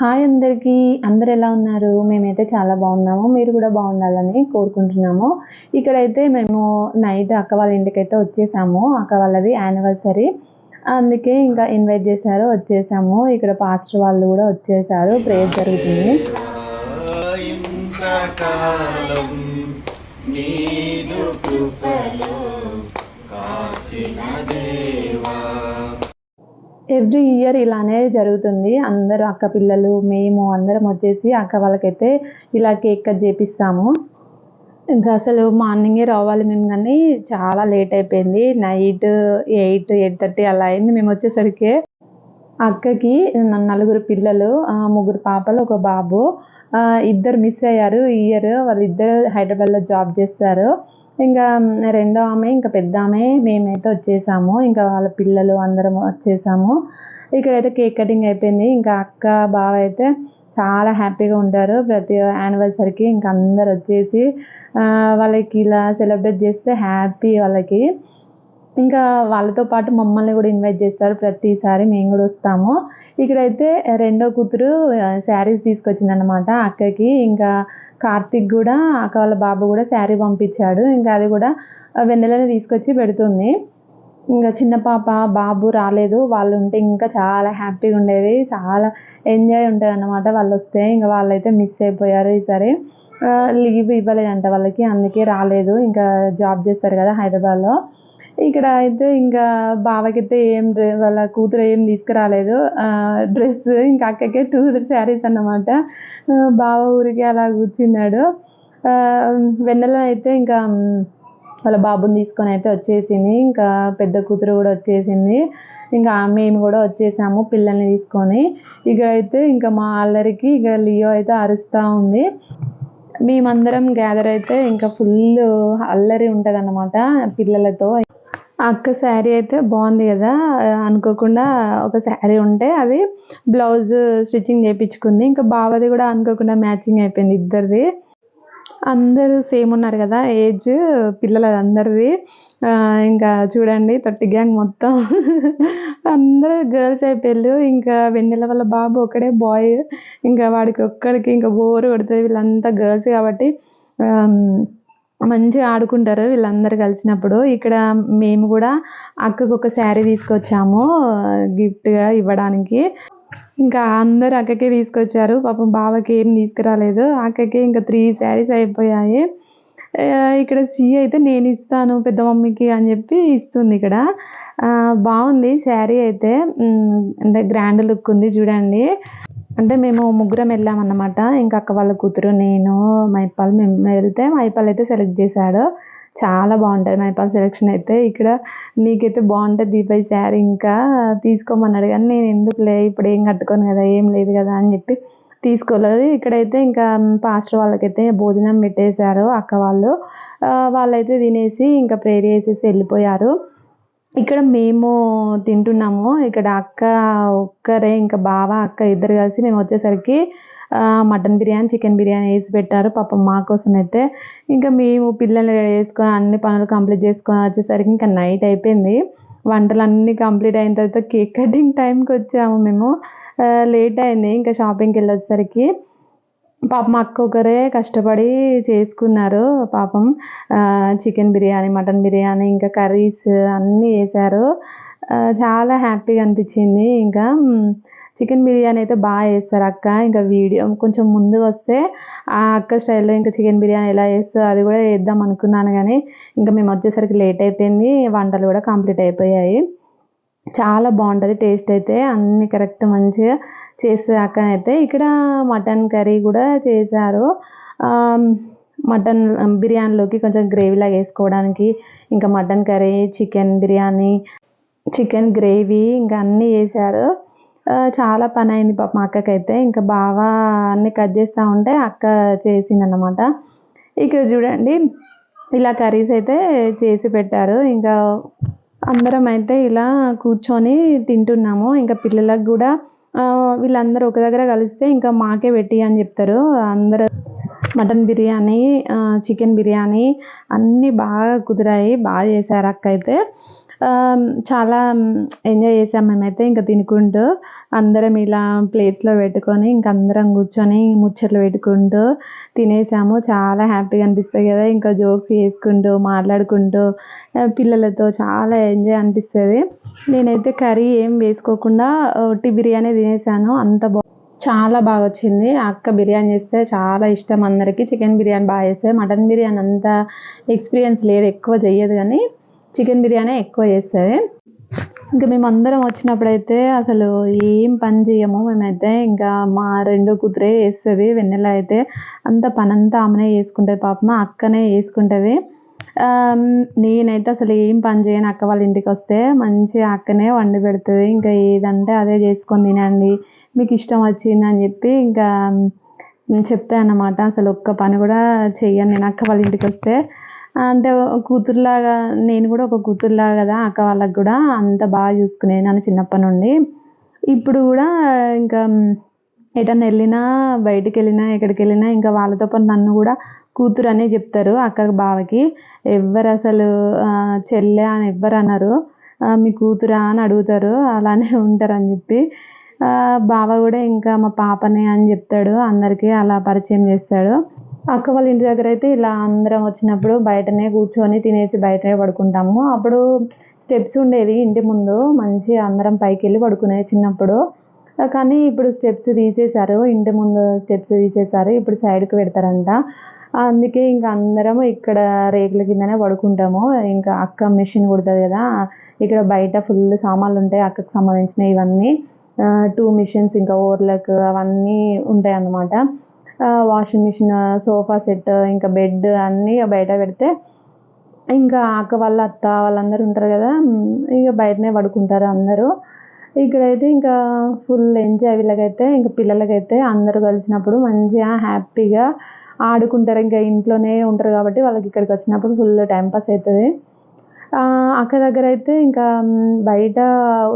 Hi అందరికీ. అందరు ఎలా ఉన్నారు? మేమైతే చాలా బాగున్నాము. మీరు కూడా బాగుండాలని కోరుకుంటున్నాము. ఇక్కడైతే మేము నైట్ అక్క వాళ్ళ ఇంటికైతే వచ్చేసాము. అక్క వాళ్ళది యానివర్సరీ అందుకే ఇంకా ఇన్వైట్ చేశారు వచ్చేసాము. ఇక్కడ పాస్టర్ వాళ్ళు కూడా వచ్చేసారు. ప్రేయర్ జరుగుతుంది. నీదు కృపలో ఎవ్రీ ఇయర్ ఇలానే జరుగుతుంది. అందరూ అక్క పిల్లలు మేము అందరం వచ్చేసి అక్క వాళ్ళకైతే ఇలా కేక్ కట్ చేపిస్తాము. ఇంకా అసలు మార్నింగే రావాలి మేము కానీ చాలా లేట్ అయిపోయింది. నైట్ ఎయిట్ ఎయిట్ థర్టీ అలా అయింది. మేము వచ్చేసరికి అక్కకి నలుగురు పిల్లలు ముగ్గురు పాపలు ఒక బాబు ఇద్దరు మిస్ అయ్యారు. ఇయర్ వాళ్ళిద్దరు హైదరాబాద్లో జాబ్ చేస్తారు. ఇంకా రెండో ఆమె ఇంకా పెద్ద ఆమె మేమైతే వచ్చేసాము. ఇంకా వాళ్ళ పిల్లలు అందరం వచ్చేసాము. ఇక్కడైతే కేక్ కటింగ్ అయిపోయింది. ఇంకా అక్క బావ అయితే చాలా హ్యాపీగా ఉంటారు. ప్రతి యానివర్సరీకి ఇంకా అందరు వచ్చేసి వాళ్ళకి ఇలా సెలబ్రేట్ చేస్తే హ్యాపీ వాళ్ళకి. ఇంకా వాళ్ళతో పాటు మమ్మల్ని కూడా ఇన్వైట్ చేస్తారు. ప్రతిసారి మేము కూడా వస్తాము. ఇక్కడైతే రెండో కూతురు శారీస్ తీసుకొచ్చిందనమాట అక్కకి. ఇంకా కార్తిక్ కూడా అక్క వాళ్ళ బాబు కూడా శారీ పంపించాడు. ఇంకా అది కూడా వెన్నెలని తీసుకొచ్చి పెడుతుంది. ఇంకా చిన్న పాప బాబు రాలేదు. వాళ్ళు ఉంటే ఇంకా చాలా హ్యాపీగా ఉండేది. చాలా ఎంజాయ్ ఉంటుంది అన్నమాట వాళ్ళు వస్తే ఇంకా వాళ్ళైతే మిస్ అయిపోయారు ఈసారి. లీవ్ ఇవ్వలేదంట వాళ్ళకి. అందుకే రాలేదు. ఇంకా జాబ్ చేస్తారు కదా హైదరాబాద్లో. ఇక్కడ అయితే ఇంకా బావకైతే ఏం వాళ్ళ కూతురు ఏం తీసుకురాలేదు. డ్రెస్ ఇంకా అక్కకే టూ శారీస్ అన్నమాట. బావ ఊరికి అలా కూర్చున్నాడు. ఆ, వెన్నెల అయితే ఇంకా వాళ్ళ బాబుని తీసుకొని అయితే వచ్చేసింది. ఇంకా పెద్ద కూతురు కూడా వచ్చేసింది. ఇంకా మేము కూడా వచ్చేసాము పిల్లల్ని తీసుకొని. ఇక అయితే ఇంకా మా అల్లరికి ఇక లియో అయితే అరుస్తూ ఉంది. మేమందరం గ్యాదర్ అయితే ఇంకా ఫుల్ అల్లరి ఉంటుంది అన్నమాట పిల్లలతో. అక్క శారీ అయితే బాగుంది కదా. అనుకోకుండా ఒక శారీ ఉంటే అది బ్లౌజ్ స్టిచ్చింగ్ చేయించుకుంది. ఇంకా బావది కూడా అనుకోకుండా మ్యాచింగ్ అయిపోయింది ఇద్దరిది. అందరూ సేమ్ ఉన్నారు కదా ఏజ్ పిల్లల అందరిది. ఇంకా చూడండి తొట్టి గ్యాంగ్ మొత్తం. అందరూ గర్ల్స్ అయిపోయారు. ఇంకా వెన్నెల వాళ్ళ బాబు ఒకడే బాయ్. ఇంకా వాడికి ఒక్కడికి ఇంకా బోరు కొడుతుంది. వీళ్ళంతా గర్ల్స్ కాబట్టి మంచిగా ఆడుకుంటారు వీళ్ళందరూ కలిసినప్పుడు. ఇక్కడ మేము కూడా అక్కకు ఒక శారీ తీసుకొచ్చాము గిఫ్ట్గా ఇవ్వడానికి. ఇంకా అందరు అక్కకే తీసుకొచ్చారు. పాపం బావకి ఏం తీసుకురాలేదు. అక్కకే ఇంకా త్రీ శారీస్ అయిపోయాయి. ఇక్కడ సి అయితే నేను ఇస్తాను పెద్ద మమ్మీకి అని చెప్పి ఇస్తుంది ఇక్కడ. బాగుంది శారీ అయితే. అంటే గ్రాండ్ లుక్ ఉంది చూడండి. అంటే మేము ముగ్గురం వెళ్ళామన్నమాట ఇంకా అక్క వాళ్ళ కూతురు నేను మైపాల్ మేము వెళ్తే మైపాల్ అయితే సెలెక్ట్ చేశాడు. చాలా బాగుంటుంది మైపాల్ సెలెక్షన్ అయితే. ఇక్కడ నీకైతే బాగుంటుంది దీపై శారీ ఇంకా తీసుకోమన్నాడు కానీ నేను ఎందుకులే ఇప్పుడు ఏం కట్టుకోను కదా ఏం లేదు కదా అని చెప్పి తీసుకోలేదు. ఇక్కడైతే ఇంకా పాస్టర్ వాళ్ళకైతే భోజనం పెట్టేశారు అక్క వాళ్ళు. వాళ్ళైతే తినేసి ఇంకా ప్రేర్ చేసేసి వెళ్ళిపోయారు. ఇక్కడ మేము తింటున్నాము. ఇక్కడ అక్క ఒక్కరే ఇంకా బావ అక్క ఇద్దరు కలిసి మేము వచ్చేసరికి మటన్ బిర్యానీ చికెన్ బిర్యానీ వేసి పెట్టారు. పాపం మా కోసం అయితే. ఇంకా మేము పిల్లల్ని వేసుకొని అన్ని పనులు కంప్లీట్ చేసుకొని వచ్చేసరికి ఇంకా నైట్ అయిపోయింది. వంటలు అన్నీ కంప్లీట్ అయిన తర్వాత కేక్ కటింగ్ టైంకి వచ్చాము మేము. లేట్ అయింది. ఇంకా షాపింగ్కి వెళ్ళేసరికి పాపం అక్క ఒకరే కష్టపడి చేసుకున్నారు. పాపం చికెన్ బిర్యానీ మటన్ బిర్యానీ ఇంకా కర్రీస్ అన్నీ వేశారు చాలా హ్యాపీగా అనిపించింది. ఇంకా చికెన్ బిర్యానీ అయితే బాగా చేస్తారు అక్క. ఇంకా వీడియో కొంచెం ముందు వస్తే ఆ అక్క స్టైల్లో ఇంకా చికెన్ బిర్యానీ ఎలా చేస్తుందో అది కూడా వేద్దాం అనుకున్నాను కానీ ఇంకా మేము వచ్చేసరికి లేట్ అయిపోయింది. వంటలు కూడా కంప్లీట్ అయిపోయాయి. చాలా బాగుంటుంది టేస్ట్ అయితే అన్నీ కరెక్ట్ మంచిగా చేసాక అయితే ఇక్కడ మటన్ కర్రీ కూడా చేశారు. మటన్ బిర్యానీలోకి కొంచెం గ్రేవీలాగా వేసుకోవడానికి ఇంకా mutton curry chicken biryani chicken gravy ఇంకా అన్నీ వేశారు. చాలా పని అయింది పాప మా అక్కకైతే. ఇంకా బాగా అన్నీ కట్ చేస్తూ ఉంటే అక్క చేసిందన్నమాట. ఇక్కడ చూడండి ఇలా కర్రీస్ అయితే చేసి పెట్టారు. ఇంకా అందరం అయితే ఇలా కూర్చొని తింటున్నాము. ఇంకా పిల్లలకు కూడా వీళ్ళందరూ ఒక దగ్గర కలిస్తే ఇంకా మాకే పెట్టి అని చెప్తారు. అందరూ మటన్ బిర్యానీ చికెన్ బిర్యానీ అన్నీ బాగా కుదిరాయి బాగా చేశారు అక్క అయితే. చాలా ఎంజాయ్ చేసాం మేమైతే ఇంకా తినుకుంటూ. అందరం ఇలా ప్లేట్స్లో పెట్టుకొని ఇంకా అందరం కూర్చొని ముచ్చట్లు పెట్టుకుంటూ తినేసాము. చాలా హ్యాపీగా అనిపిస్తుంది కదా. ఇంకా జోక్స్ చేసుకుంటూ మాట్లాడుకుంటూ పిల్లలతో చాలా ఎంజాయ్ అనిపిస్తుంది. నేనైతే కర్రీ ఏం వేసుకోకుండా ఒట్టి బిర్యానీ తినేసాను. అంత బా చాలా బాగా వచ్చింది. అక్క బిర్యానీ చేస్తే చాలా ఇష్టం అందరికీ. చికెన్ బిర్యానీ బాగా చేస్తే మటన్ బిర్యానీ అంత ఎక్స్పీరియన్స్ లేదు. ఎక్కువ చెయ్యదు కానీ చికెన్ బిర్యానీ ఎక్కువ చేస్తుంది. ఇంకా మేము అందరం వచ్చినప్పుడైతే అసలు ఏం పని చేయము. మేమైతే ఇంకా మా రెండో కూతురే చేస్తుంది వెన్నెల అయితే. అంత పనంతా ఆమెనే చేసుకుంటుంది మా అక్కనే చేసుకుంటుంది. నేనైతే అసలు ఏం పని చేయను. అక్క వాళ్ళ ఇంటికి వస్తే మంచిగా అక్కనే వండి పెడుతుంది. ఇంకా ఏదంటే అదే చేసుకొని తినండి మీకు ఇష్టం వచ్చింది అని చెప్పి ఇంకా చెప్తాను అన్నమాట అసలు ఒక్క పని కూడా చెయ్యను నేను అక్క వాళ్ళ ఇంటికి వస్తే. అంటే కూతురులాగా నేను కూడా ఒక కూతురులాగా కదా అక్క వాళ్ళకి కూడా అంత బాగా చూసుకునేది నన్ను చిన్నప్పటి నుండి. ఇప్పుడు కూడా ఇంకా ఎటన్నా వెళ్ళినా బయటికి వెళ్ళినా ఎక్కడికి వెళ్ళినా ఇంకా వాళ్ళతో పాటు నన్ను కూడా కూతురు అనే చెప్తారు అక్కకి బావకి. ఎవ్వరు అసలు చెల్లె అని ఎవ్వరు అన్నారు మీ కూతురా అని అడుగుతారు అలానే ఉంటారు అని చెప్పి బావ కూడా ఇంకా మా పాపనే అని చెప్తాడు అందరికీ అలా పరిచయం చేస్తాడు. అక్క వాళ్ళ ఇంటి దగ్గర అయితే ఇలా అందరం వచ్చినప్పుడు బయటనే కూర్చొని తినేసి బయటనే పడుకుంటాము. అప్పుడు స్టెప్స్ ఉండేది ఇంటి ముందు. మంచి అందరం పైకి వెళ్ళి పడుకునేది చిన్నప్పుడు. కానీ ఇప్పుడు స్టెప్స్ తీసేశారు. ఇంటి ముందు స్టెప్స్ తీసేశారు. ఇప్పుడు సైడ్కి పెడతారంట. అందుకే ఇంకా అందరం ఇక్కడ రేకుల కిందనే పడుకుంటాము. ఇంకా అక్క మెషిన్ కుడుతుంది కదా. ఇక్కడ బయట ఫుల్ సామాన్లు ఉంటాయి అక్కకు సంబంధించినవి ఇవన్నీ. టూ మిషన్స్ ఇంకా ఓర్లకు అవన్నీ ఉంటాయి అన్నమాట వాషింగ్ మిషన్ సోఫా సెట్ ఇంకా బెడ్ అన్నీ బయట పెడితే ఇంకా అక్క వాళ్ళ అత్త వాళ్ళందరూ ఉంటారు కదా ఇక బయటనే పడుకుంటారు అందరూ. ఇక్కడైతే ఇంకా ఫుల్ ఎంజాయ్ వీళ్ళకైతే ఇంకా పిల్లలకైతే అందరూ కలిసినప్పుడు మంచిగా హ్యాపీగా ఆడుకుంటారు. ఇంకా ఇంట్లోనే ఉంటారు కాబట్టి వాళ్ళకి ఇక్కడికి వచ్చినప్పుడు ఫుల్ టైం పాస్ అవుతుంది. అక్క దగ్గర అయితే ఇంకా బయట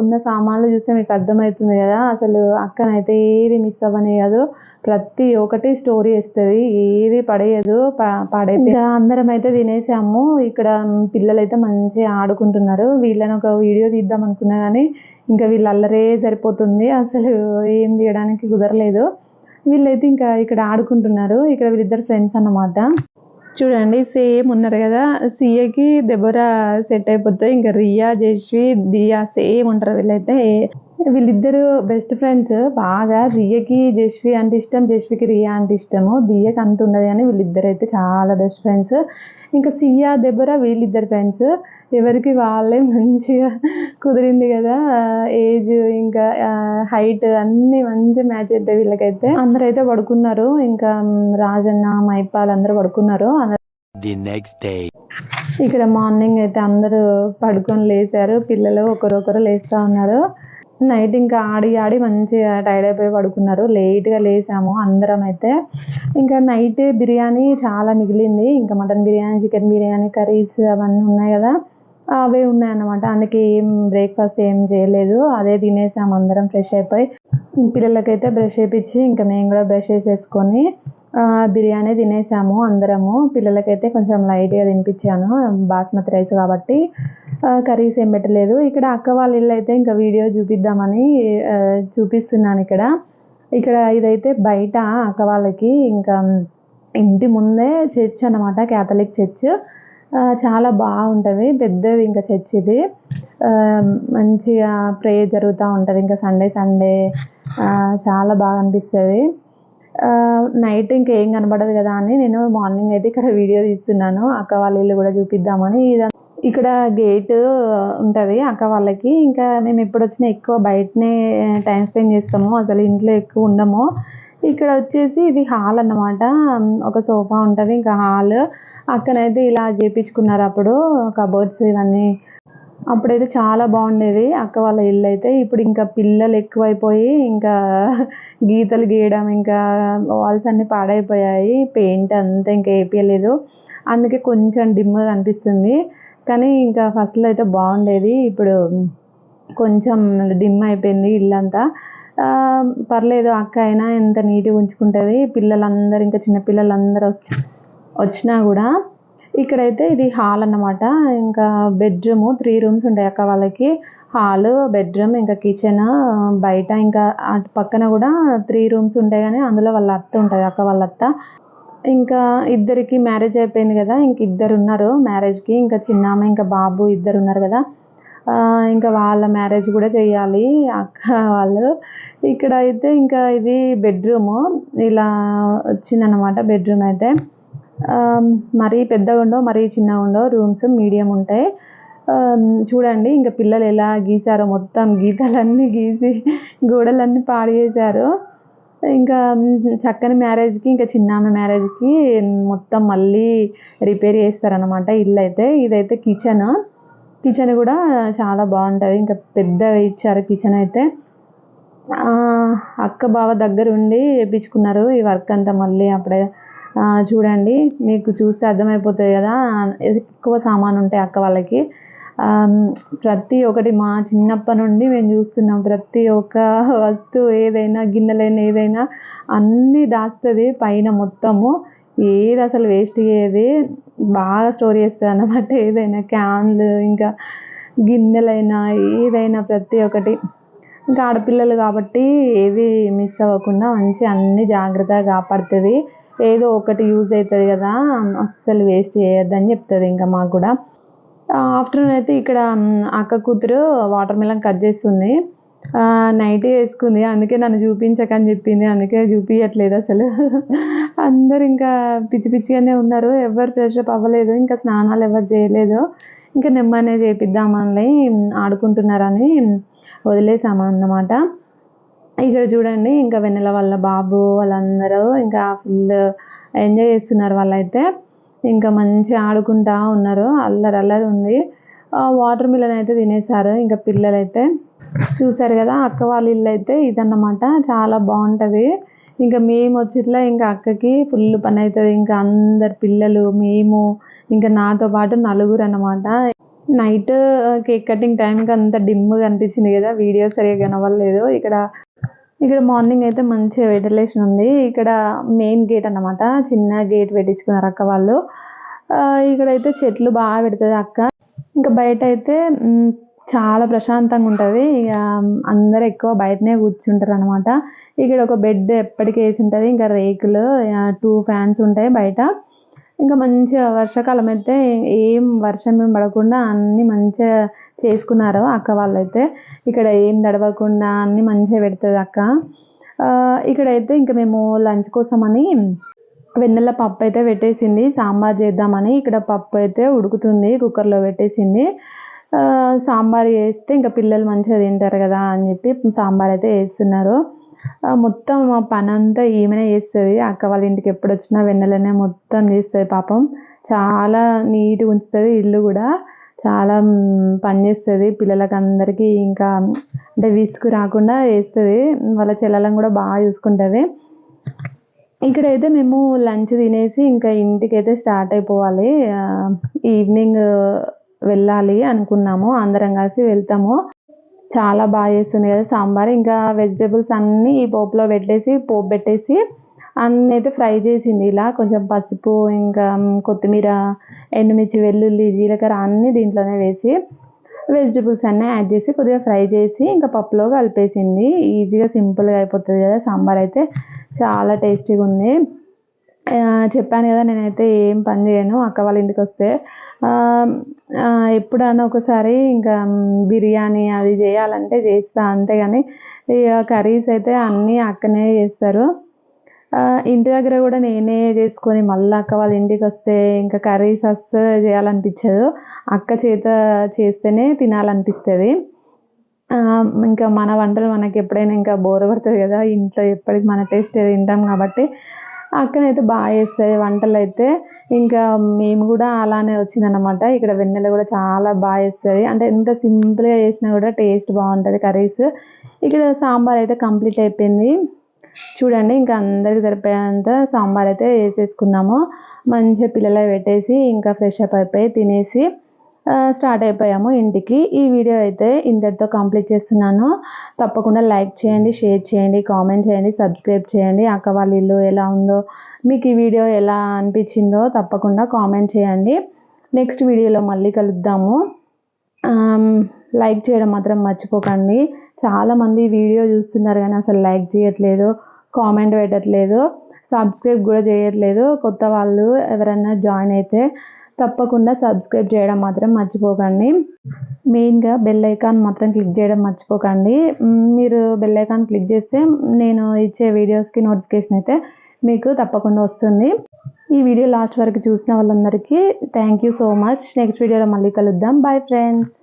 ఉన్న సామాన్లు చూస్తే మీకు అర్థమవుతుంది కదా. అసలు అక్కనైతే ఏది మిస్ అవ్వనియదు ప్రతి ఒక్కటి స్టోరీ ఇస్తుంది ఏది పడేయదు. ప- పడేది ఇంకా అందరం అయితే తినేసాము. ఇక్కడ మ్, పిల్లలైతే మంచిగా ఆడుకుంటున్నారు. వీళ్ళని ఒక వీడియో తీద్దాం అనుకున్నా కానీ ఇంకా వీళ్ళ అల్లరే సరిపోతుంది. అసలు ఏం తీయడానికి కుదరలేదు. వీళ్ళైతే ఇంకా ఇక్కడ ఆడుకుంటున్నారు. ఇక్కడ వీళ్ళిద్దరు ఫ్రెండ్స్ అన్నమాట. చూడండి సేమ్ ఉన్నారు కదా. సీఏకి దెబ్బరా సెట్ అయిపోతే ఇంకా రియా జయశ్రీ దియా సేమ్ ఉంటారు వీళ్ళైతే. వీళ్ళిద్దరు బెస్ట్ ఫ్రెండ్స్ బాగా రియకి జయశ్రీ అంటే ఇష్టం. జయశ్రీకి రియా అంటే ఇష్టము. దియకి అంత ఉండదు కానీ వీళ్ళిద్దరు అయితే చాలా బెస్ట్ ఫ్రెండ్స్ ఇంకా సియా దెబ్బరా వీళ్ళిద్దరు ఫ్రెండ్స్ ఎవరికి వాళ్ళే మంచిగా కుదిరింది కదా. ఏజ్ ఇంకా హైట్ అన్నీ మంచి మ్యాచ్ అవుతాయి వీళ్ళకైతే. అందరూ అయితే పడుకున్నారు. ఇంకా రాజన్న మైపాల్ అందరూ పడుకున్నారు. the next day. ఇక్కడ మార్నింగ్ అయితే అందరూ పడుకొని లేచారు. పిల్లలు ఒకరొకరు లేస్తూ ఉన్నారు. నైట్ ఇంకా ఆడి ఆడి మంచిగా టైర్డ్ అయిపోయి పడుకున్నారు. లేట్గా లేసాము అందరం అయితే. ఇంకా నైట్ బిర్యానీ చాలా మిగిలింది. ఇంకా mutton biryani chicken biryani curries అవన్నీ ఉన్నాయి కదా. అవే ఉన్నాయన్నమాట అందుకే ఏం బ్రేక్ఫాస్ట్ ఏం చేయలేదు. అదే తినేసాము అందరం ఫ్రెష్ అయిపోయి. పిల్లలకైతే బ్రష్ చేయించి ఇంకా మేము కూడా బ్రష్ చేసేసుకొని బిర్యానీ తినేసాము అందరము. పిల్లలకైతే కొంచెం లైట్గా తినిపించాను. బాస్మతి రైస్ కాబట్టి కర్రీస్ ఏం పెట్టలేదు. ఇక్కడ అక్క వాళ్ళ ఇల్లు అయితే ఇంకా వీడియో చూపిద్దామని చూపిస్తున్నాను ఇక్కడ. ఇక్కడ ఇదైతే బయట అక్క వాళ్ళకి ఇంకా ఇంటి ముందే చర్చ్ అనమాట క్యాథలిక్ చర్చ్. చాలా బాగుంటుంది. పెద్దది ఇంకా చర్చ్ ఇది. మంచిగా ప్రేయర్ జరుగుతూ ఉంటుంది. ఇంకా సండే సండే చాలా బాగా అనిపిస్తుంది. నైట్ ఇంకా ఏం కనబడదు కదా అని నేను మార్నింగ్ అయితే ఇక్కడ వీడియో తీస్తున్నాను. అక్క వాళ్ళ ఇల్లు కూడా చూపిద్దామని ఇక్కడ గేట్ ఉంటుంది. అక్క వాళ్ళకి ఇంకా మేము ఎప్పుడు వచ్చినా ఎక్కువ బయటనే టైం స్పెండ్ చేస్తాము. అసలు ఇంట్లో ఎక్కువ ఉండము. ఇక్కడ వచ్చేసి ఇది హాల్ అన్నమాట. ఒక సోఫా ఉంటుంది ఇంకా హాల్. అక్కనైతే ఇలా చేపించుకున్నారు అప్పుడు. కబోర్డ్స్ ఇవన్నీ అప్పుడైతే చాలా బాగుండేది. అక్క వాళ్ళ ఇల్లు అయితే ఇప్పుడు ఇంకా పిల్లలు ఎక్కువైపోయి ఇంకా గీతలు గీయడం ఇంకా వాల్స్ అన్ని పాడైపోయాయి. పెయింట్ అంతా ఇంకా వేపియలేదు. అందుకే కొంచెం డిమ్గా కనిపిస్తుంది కానీ ఇంకా ఫస్ట్లో అయితే బాగుండేది. ఇప్పుడు కొంచెం డిమ్ అయిపోయింది ఇల్లంతా. పర్లేదు అక్క అయినా ఎంత నీట్గా ఉంచుకుంటుంది. పిల్లలందరూ ఇంకా చిన్నపిల్లలందరూ వచ్చి వచ్చినా కూడా ఇక్కడైతే ఇది హాల్ అన్నమాట. ఇంకా బెడ్రూమ్ త్రీ రూమ్స్ ఉంటాయి అక్క వాళ్ళకి. హాల్ బెడ్రూమ్ ఇంకా కిచెన్ బయట ఇంకా అటు పక్కన కూడా త్రీ రూమ్స్ ఉంటాయి కానీ అందులో వాళ్ళ అత్త ఉంటుంది అక్క వాళ్ళ అత్త. ఇంకా ఇద్దరికి మ్యారేజ్ అయిపోయింది కదా ఇంక ఇద్దరు ఉన్నారు మ్యారేజ్కి ఇంకా చిన్నామె ఇంకా బాబు ఇద్దరు ఉన్నారు కదా. ఇంకా వాళ్ళ మ్యారేజ్ కూడా చేయాలి అక్క వాళ్ళు. ఇక్కడ అయితే ఇంకా ఇది బెడ్రూమ్ ఇలా వచ్చిందన్నమాట బెడ్రూమ్ అయితే. మరీ పెద్దగా ఉండవు మరీ చిన్నగా ఉండవు. రూమ్స్ మీడియం ఉంటాయి. చూడండి ఇంకా పిల్లలు ఎలా గీసారో మొత్తం గీతలన్నీ గీసి గోడలన్నీ పాడు చేశారు. ఇంకా చక్కని మ్యారేజ్కి ఇంకా చిన్నామె మ్యారేజ్కి మొత్తం మళ్ళీ రిపేర్ చేస్తారనమాట ఇల్లు అయితే ఇదైతే కిచెన్ కిచెన్ కూడా చాలా బాగుంటుంది. ఇంకా పెద్దగా ఇచ్చారు కిచెన్ అయితే. అక్క బావ దగ్గర ఉండి వేయించుకున్నారు ఈ వర్క్ అంతా మళ్ళీ అప్పుడే. చూడండి మీకు చూస్తే అర్థమైపోతుంది కదా. ఎక్కువ సామాన్ ఉంటాయి అక్క వాళ్ళకి. ప్రతి ఒక్కటి మా చిన్నప్పటి నుండి మేము చూస్తున్నాం. ప్రతి ఒక్క వస్తువు ఏదైనా గిన్నెలైనా ఏదైనా అన్నీ దాస్తుంది పైన మొత్తము. ఏది అసలు వేస్ట్ అయ్యేది బాగా స్టోర్ చేస్తుంది అన్నమాట ఏదైనా క్యాన్లు ఇంకా గిన్నెలైనా ఏదైనా ప్రతి ఒక్కటి. ఇంకా ఆడపిల్లలు కాబట్టి ఏది మిస్ అవ్వకుండా మంచి అన్ని జాగ్రత్తగా కాపాడుతుంది. ఏదో ఒకటి యూజ్ అవుతుంది కదా అస్సలు వేస్ట్ చేయొద్దని చెప్తుంది ఇంకా మాకు కూడా. ఆఫ్టర్నూన్ అయితే ఇక్కడ అక్క కూతురు వాటర్ మిలన్ కట్ చేస్తుంది. నైట్ వేసుకుంది. అందుకే నన్ను చూపించకని చెప్పింది. అందుకే చూపించట్లేదు అసలు. అందరు ఇంకా పిచ్చి పిచ్చిగానే ఉన్నారు. ఎవరు ఫ్రెషప్ అవ్వలేదు. ఇంకా స్నానాలు ఎవరు చేయలేదు. ఇంకా నెమ్మనే చేపిద్దామని ఆడుకుంటున్నారని వదిలేసాము అన్నమాట ఇక్కడ చూడండి ఇంకా వెన్నెల వాళ్ళ బాబు వాళ్ళందరూ ఇంకా ఫుల్ ఎంజాయ్ చేస్తున్నారు వాళ్ళైతే. ఇంకా మంచిగా ఆడుకుంటా ఉన్నారు అల్లరి అల్లరి ఉంది. వాటర్ మిలన్ అయితే తినేసారు ఇంకా పిల్లలైతే. చూసారు కదా అక్క వాళ్ళ ఇల్లు అయితే ఇదన్నమాట చాలా బాగుంటుంది. ఇంకా మేము వచ్చిట్లా ఇంకా అక్కకి ఫుల్ పని అవుతుంది ఇంకా అందరు పిల్లలు మేము ఇంకా నాతో పాటు నలుగురు అన్నమాట. నైట్ కేక్ కటింగ్ టైంకి అంత డిమ్గా అనిపించింది కదా వీడియో సరిగా కనవలేదు ఇక్కడ ఇక్కడ మార్నింగ్ అయితే మంచిగా వెంటిలేషన్ ఉంది. ఇక్కడ మెయిన్ గేట్ అన్నమాట. చిన్న గేట్ పెట్టించుకున్నారు అక్క వాళ్ళు. ఇక్కడైతే చెట్లు బాగా పెడుతుంది అక్క. ఇంకా బయట అయితే చాలా ప్రశాంతంగా ఉంటుంది. ఇక అందరు ఎక్కువ బయటనే కూర్చుంటారు అనమాట ఇక్కడ ఒక బెడ్ ఎప్పటికీ వేసి ఉంటుంది. ఇంకా రేకులు టూ ఫ్యాన్స్ ఉంటాయి బయట. ఇంకా మంచిగా వర్షాకాలం అయితే ఏం వర్షం ఏం పడకుండా అన్నీ మంచిగా చేసుకున్నారు అక్క వాళ్ళైతే. ఇక్కడ ఏం తడవకుండా అన్నీ మంచిగా పెడుతుంది అక్క. ఇక్కడైతే ఇంకా మేము లంచ్ కోసమని వెన్నెల పప్పు అయితే పెట్టేసింది సాంబార్ చేద్దామని. ఇక్కడ పప్పు అయితే ఉడుకుతుంది కుక్కర్లో పెట్టేసింది. సాంబార్ చేస్తే ఇంకా పిల్లలు మంచిగా తింటారు కదా అని చెప్పి సాంబార్ అయితే వేస్తున్నారు మొత్తం మా పని అంతా ఈమెనే చేస్తుంది. అక్క వాళ్ళ ఇంటికి ఎప్పుడు వచ్చినా వెన్నెలనే మొత్తం చేస్తుంది పాపం. చాలా నీట్గా ఉంచుతుంది ఇల్లు కూడా. చాలా పని చేస్తుంది. పిల్లలకి అందరికీ ఇంకా అంటే విసుగు రాకుండా చేస్తుంది. వాళ్ళ చెల్లెలను కూడా బాగా చూసుకుంటుంది. ఇక్కడైతే మేము లంచ్ తినేసి ఇంకా ఇంటికైతే స్టార్ట్ అయిపోవాలి. ఈవినింగ్ వెళ్ళాలి అనుకున్నాము. అందరం కలిసి వెళ్తాము. చాలా బాగా చేస్తుంది కదా సాంబార్. ఇంకా వెజిటేబుల్స్ అన్నీ ఈ పోపులో పెట్టేసి పోపు పెట్టేసి అన్నీ అయితే ఫ్రై చేసింది ఇలా. కొంచెం పసుపు ఇంకా కొత్తిమీర ఎండుమిర్చి వెల్లుల్లి జీలకర్ర అన్నీ దీంట్లోనే వేసి వెజిటేబుల్స్ అన్నీ యాడ్ చేసి కొద్దిగా ఫ్రై చేసి ఇంకా పప్పులో కలిపేసింది. ఈజీగా సింపుల్గా అయిపోతుంది కదా సాంబార్ అయితే. చాలా టేస్టీగా ఉంది. చెప్పాను కదా నేనైతే ఏం పని చేయను అక్క వాళ్ళ ఇంటికి వస్తే. ఎప్పుడన్నా ఎప్పుడైనా ఒకసారి ఇంకా బిర్యానీ అది చేయాలంటే చేస్తా అంతేగాని ఇక కర్రీస్ అయితే అన్నీ అక్కనే చేస్తారు. ఇంటి దగ్గర కూడా నేనే చేసుకొని మళ్ళీ అక్క వాళ్ళ ఇంటికి వస్తే ఇంకా కర్రీస్ అస్సలు చేయాలనిపించదు. అక్క చేత చేస్తేనే తినాలనిపిస్తుంది. ఇంకా మన వంటలు మనకి ఎప్పుడైనా ఇంకా బోర్ పడుతుంది కదా ఇంట్లో ఎప్పటికి మన టేస్ట్ తింటాం కాబట్టి. అక్కనైతే బాగా చేస్తుంది వంటలు అయితే ఇంకా మేము కూడా అలానే వచ్చిందనమాట ఇక్కడ వెన్నెల కూడా చాలా బాగా చేస్తుంది. అంటే ఎంత సింపుల్గా చేసినా కూడా టేస్ట్ బాగుంటుంది కర్రీస్. ఇక్కడ సాంబార్ అయితే కంప్లీట్ అయిపోయింది. చూడండి ఇంకా అందరికి సరిపోయేంత సాంబార్ అయితే వేసేసుకున్నాము. మంచిగా పిల్లలు పెట్టేసి ఇంకా ఫ్రెష్ అప్ అయిపోయి తినేసి స్టార్ట్ అయిపోయాము ఇంటికి. ఈ వీడియో అయితే ఇంతటితో కంప్లీట్ చేస్తున్నాను. తప్పకుండా లైక్ చేయండి షేర్ చేయండి కామెంట్ చేయండి సబ్స్క్రైబ్ చేయండి. అక్క వాళ్ళ ఇల్లు ఎలా ఉందో మీకు ఈ వీడియో ఎలా అనిపించిందో తప్పకుండా కామెంట్ చేయండి. నెక్స్ట్ వీడియోలో మళ్ళీ కలుద్దాము. లైక్ చేయడం మాత్రం మర్చిపోకండి. చాలామంది వీడియో చూస్తున్నారు కానీ అసలు లైక్ చేయట్లేదు కామెంట్ పెట్టట్లేదు సబ్స్క్రైబ్ కూడా చేయట్లేదు. కొత్త వాళ్ళు ఎవరైనా జాయిన్ అయితే తప్పకుండా సబ్స్క్రైబ్ చేయడం మాత్రం మర్చిపోకండి. మెయిన్గా బెల్ ఐకాన్ మాత్రం క్లిక్ చేయడం మర్చిపోకండి. మీరు బెల్ ఐకాన్ క్లిక్ చేస్తే నేను ఇచ్చే వీడియోస్కి నోటిఫికేషన్ అయితే మీకు తప్పకుండా వస్తుంది. ఈ వీడియో లాస్ట్ వరకు చూసిన వాళ్ళందరికీ thank you so much. Next వీడియోలో మళ్ళీ కలుద్దాం. Bye friends.